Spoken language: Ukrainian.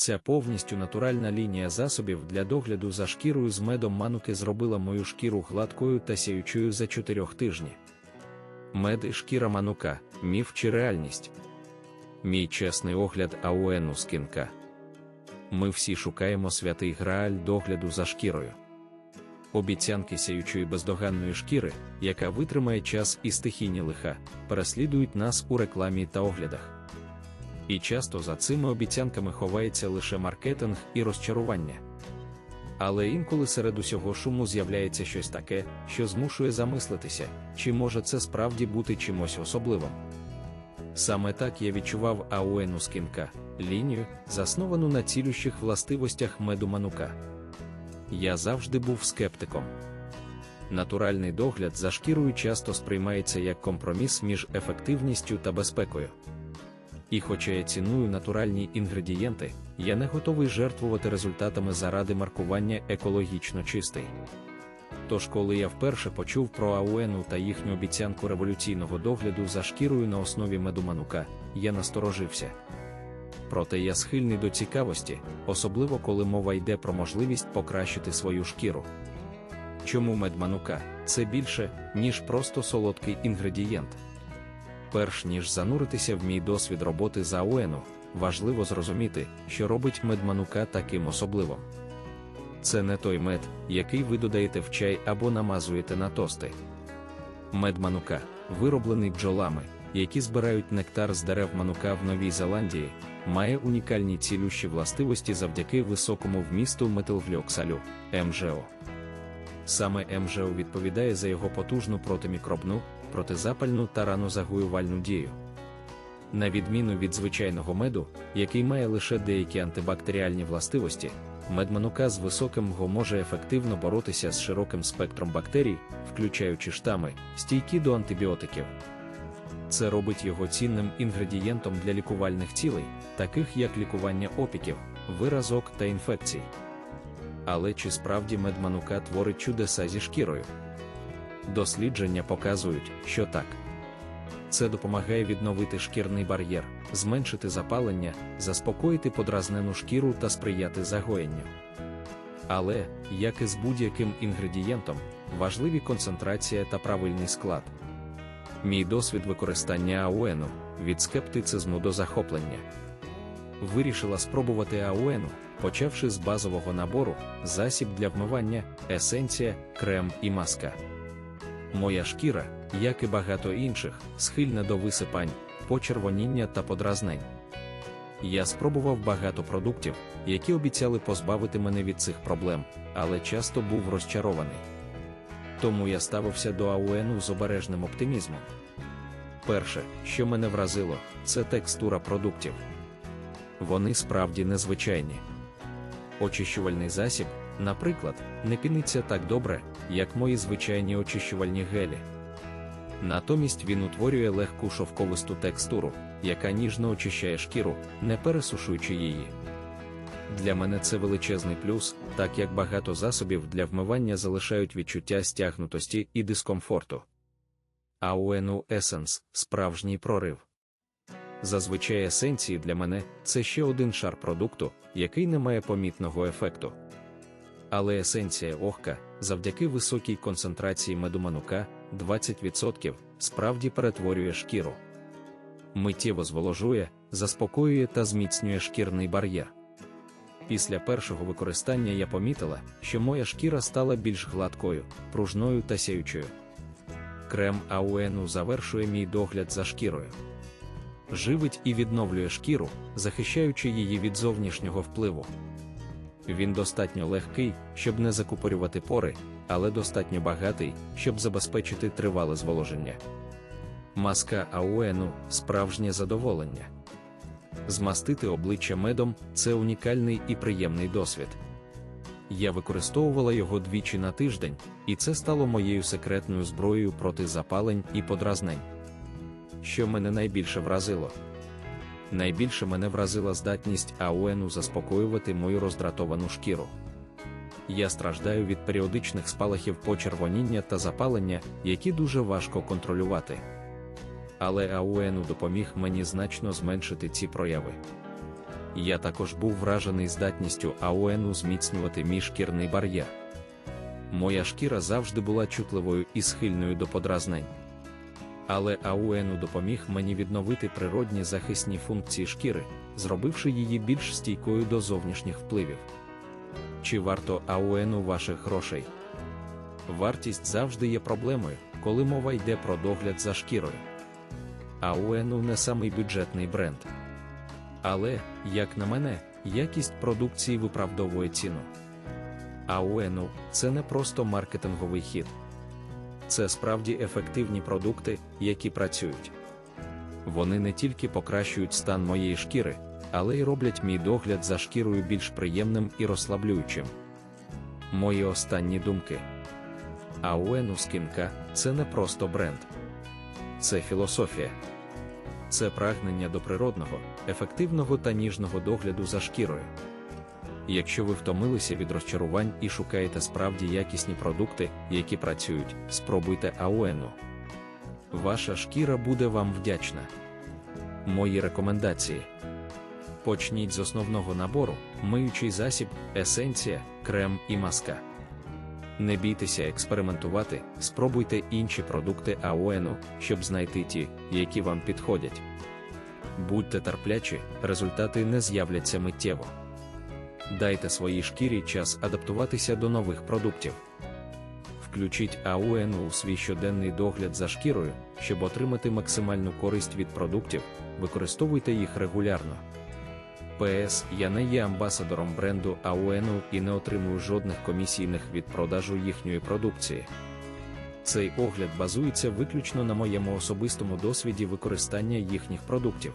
Ця повністю натуральна лінія засобів для догляду за шкірою з медом мануки зробила мою шкіру гладкою та сяючою за 4 тижні. Мед і шкіра манука, міф чи реальність. Мій чесний огляд Ауену скінка. Ми всі шукаємо святий грааль догляду за шкірою. Обіцянки сяючої бездоганної шкіри, яка витримає час і стихійні лиха, переслідують нас у рекламі та оглядах. І часто за цими обіцянками ховається лише маркетинг і розчарування. Але інколи серед усього шуму з'являється щось таке, що змушує замислитися, чи може це справді бути чимось особливим. Саме так я відчував Ауену скінка, лінію, засновану на цілющих властивостях меду манука. Я завжди був скептиком. Натуральний догляд за шкірою часто сприймається як компроміс між ефективністю та безпекою. І хоча я ціную натуральні інгредієнти, я не готовий жертвувати результатами заради маркування екологічно чистий. Тож, коли я вперше почув про Ауену та їхню обіцянку революційного догляду за шкірою на основі медуманука, я насторожився. Проте я схильний до цікавості, особливо коли мова йде про можливість покращити свою шкіру. Чому медманука це більше, ніж просто солодкий інгредієнт? Перш ніж зануритися в мій досвід роботи за Ауену, важливо зрозуміти, що робить медманука таким особливим. Це не той мед, який ви додаєте в чай або намазуєте на тости. Мед манука, вироблений бджолами, які збирають нектар з дерев манука в Новій Зеландії, має унікальні цілющі властивості завдяки високому вмісту метилглюоксалю МЖО. Саме МЖО відповідає за його потужну протимікробну, протизапальну та ранозагоювальну дію. На відміну від звичайного меду, який має лише деякі антибактеріальні властивості, мед манука з високим ГО може ефективно боротися з широким спектром бактерій, включаючи штами, стійкі до антибіотиків. Це робить його цінним інгредієнтом для лікувальних цілей, таких як лікування опіків, виразок та інфекцій. Але чи справді мед манука творить чудеса зі шкірою? Дослідження показують, що так. Це допомагає відновити шкірний бар'єр, зменшити запалення, заспокоїти подразнену шкіру та сприяти загоєнню. Але, як і з будь-яким інгредієнтом, важливі концентрація та правильний склад. Мій досвід використання ауену від скептицизму до захоплення. Вирішила спробувати ауену, почавши з базового набору, засіб для вмивання, есенція, крем і маска. Моя шкіра, як і багато інших, схильна до висипань, почервоніння та подразнень. Я спробував багато продуктів, які обіцяли позбавити мене від цих проблем, але часто був розчарований. Тому я ставився до ауену з обережним оптимізмом. Перше, що мене вразило, це текстура продуктів. Вони справді незвичайні. Очищувальний засіб, наприклад, не піниться так добре, як мої звичайні очищувальні гелі. Натомість він утворює легку шовковисту текстуру, яка ніжно очищає шкіру, не пересушуючи її. Для мене це величезний плюс, так як багато засобів для вмивання залишають відчуття стягнутості і дискомфорту. Ауену Essence – справжній прорив. Зазвичай есенції для мене це ще один шар продукту, який не має помітного ефекту. Але есенція охка, завдяки високій концентрації медуманука 20%, справді перетворює шкіру. Миттєво зволожує, заспокоює та зміцнює шкірний бар'єр. Після першого використання я помітила, що моя шкіра стала більш гладкою, пружною та сяючою. Крем Ауену завершує мій догляд за шкірою. Живить і відновлює шкіру, захищаючи її від зовнішнього впливу. Він достатньо легкий, щоб не закупорювати пори, але достатньо багатий, щоб забезпечити тривале зволоження. Маска Ауену справжнє задоволення. Змастити обличчя медом це унікальний і приємний досвід. Я використовувала його двічі на тиждень, і це стало моєю секретною зброєю проти запалень і подразнень. Що мене найбільше вразило? Найбільше мене вразила здатність Ауену заспокоювати мою роздратовану шкіру. Я страждаю від періодичних спалахів почервоніння та запалення, які дуже важко контролювати. Але Ауену допоміг мені значно зменшити ці прояви. Я також був вражений здатністю АОНу зміцнювати мій шкірний бар'єр. Моя шкіра завжди була чутливою і схильною до подразнень. Але АУНу допоміг мені відновити природні захисні функції шкіри, зробивши її більш стійкою до зовнішніх впливів. Чи варто АУНу ваших грошей? Вартість завжди є проблемою, коли мова йде про догляд за шкірою. АУНу не самий бюджетний бренд. Але, як на мене, якість продукції виправдовує ціну. АУНу це не просто маркетинговий хід. Це справді ефективні продукти, які працюють. Вони не тільки покращують стан моєї шкіри, але й роблять мій догляд за шкірою більш приємним і розслаблюючим. Мої останні думки. АУНу Скінка це не просто бренд, це філософія. Це прагнення до природного, ефективного та ніжного догляду за шкірою. Якщо ви втомилися від розчарувань і шукаєте справді якісні продукти, які працюють, спробуйте АУНу. Ваша шкіра буде вам вдячна. Мої рекомендації. Почніть з основного набору: миючий засіб, есенція, крем і маска. Не бійтеся експериментувати, спробуйте інші продукти АОНу, щоб знайти ті, які вам підходять. Будьте терплячі, результати не з'являться миттєво. Дайте своїй шкірі час адаптуватися до нових продуктів. Включіть АУНу у свій щоденний догляд за шкірою, щоб отримати максимальну користь від продуктів, використовуйте їх регулярно. ПС я не є амбасадором бренду АУНу і не отримую жодних комісійних від продажу їхньої продукції. Цей огляд базується виключно на моєму особистому досвіді використання їхніх продуктів.